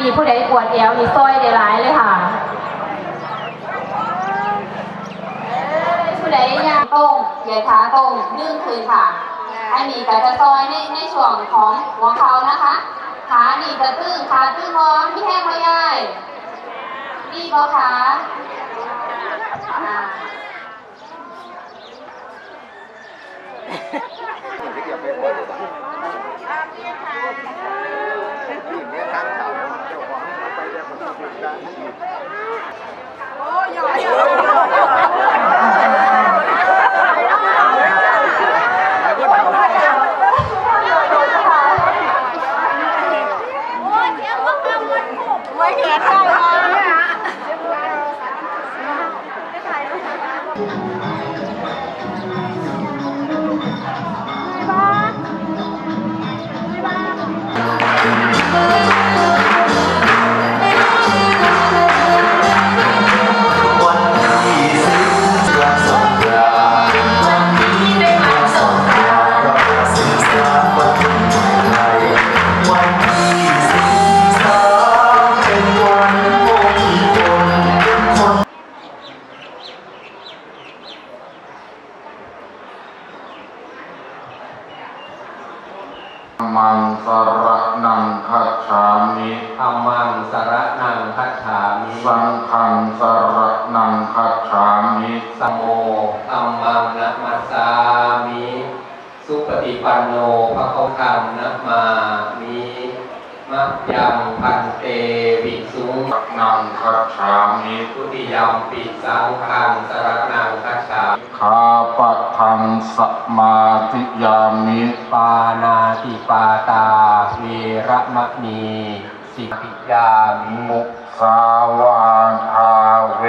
ดียวดเอวนี่ซอยได้หลายเลยค่ะผู้ใดอยากตรงเหยียดขาตรงดึงคืนค่ะอันนี้ก็จะซอยในในช่วงของหัวเขานะคะขานี่จะตึงขาตึงงอมพี่แห้งไม่ย่ายดีก็ขา ไม่เกิดได้เมังสรนังคัจฉามิธรรมังสรนังคัจฉามิสังฆังสรนังคัจฉามิสมโมธรรมังนะมัสสามิ สุปฏิปันโนภะคะคังนะมามิ มัจยังพันเตวิสุสรนังคัจฉามิพุทธิยมปิสังขังสรนังคัจฉามิข้าปะทังสมาธิยามิ ปานาติปาตาเวระมะนี สิกขิยามิมุสาวาทาเว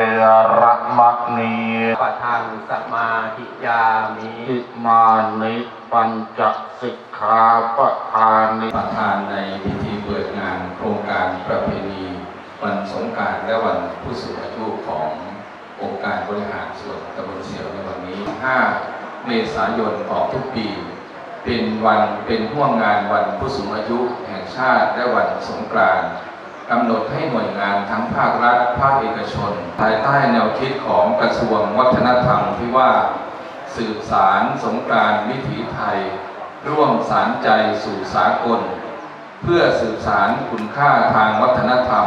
ระมะนีปะทังสมาธิยามิอิมานิปัญจสิกขาปะทานิประธานในพิธีเปิดงานโครงการประเพณีวันสงกรารและวันผู้สูงอายุขององค์การบริหารส่วนตำบลเสียวในวันนี้ 5 เมษายนของทุกปี เป็นวันเป็นห่วงงานวันผู้สูงอายุแห่ง ชาติและวันสงกรานต์กำหนดให้หน่วยงานทั้งภาครัฐ ภาคเอกชน ภายใต้แนวคิดของกระทรวงวัฒนธรรมที่ว่า สืบสารสงกรานต์วิถีไทย ร่วมสารใจสู่สากล เพื่อสืบสารคุณค่าทางวัฒนธรรม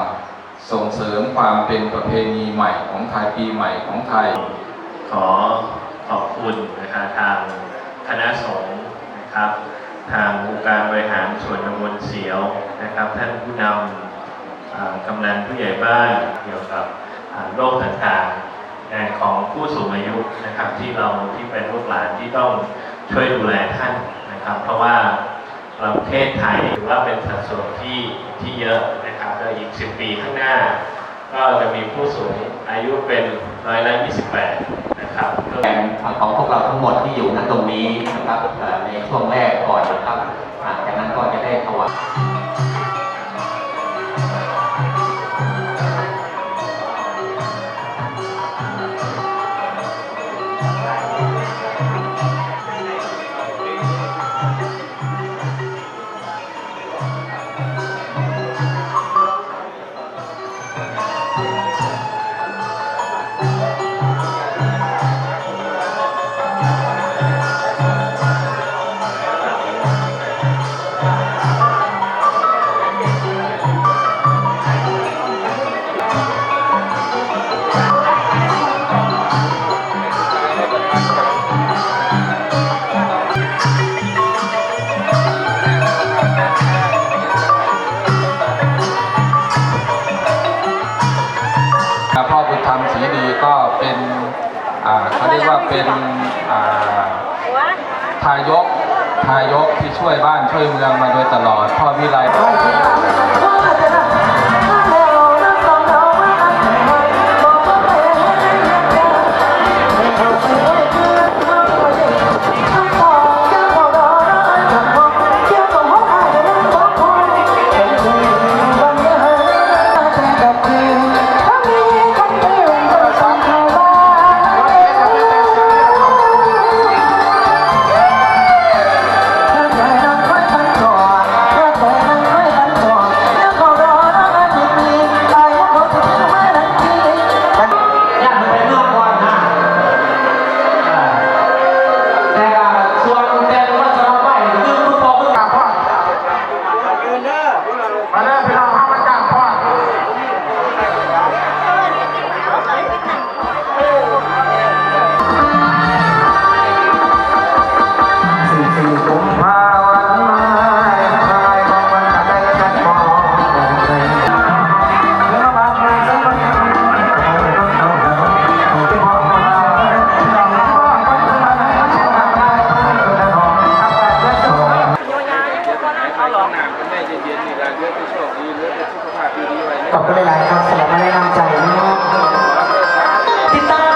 ส่งเสริมความเป็นประเพณีใหม่ของไทยปีใหม่ของไทย ขอขอบคุณนะครับทางคณะสงฆ์นะครับ ทางองค์การบริหารส่วนตำบลเสียวนะครับ ท่านผู้นำกำนันผู้ใหญ่บ้านเกี่ยวกับโรคต่างๆงานของผู้สูงอายุนะครับ ที่เราที่เป็นลูกหลานที่ต้องช่วยดูแลท่านนะครับ เพราะว่าประเทศไทยถือว่าเป็นสัดส่วนที่ที่เยอะนะครับแล้วอีก 10 ปีข้างหน้า ก็จะมีผู้สูงอายุเป็นร้อยละ28 แทนของพวกเราทั้งหมดที่อยู่ณตรงนี้นะครับในช่วงแรกก่อนนะครับจากนั้นก็จะได้ถวาย ก็เป็นอ่าเขาเรียกว่าเป็นอ่าทายกทายกที่ช่วยบ้านช่วยเมืองมาโดยตลอดพ่อวิไล เย็เลืขนอบคุณหลายๆครับสำหรับมาแนะนใจนะครับติดตาม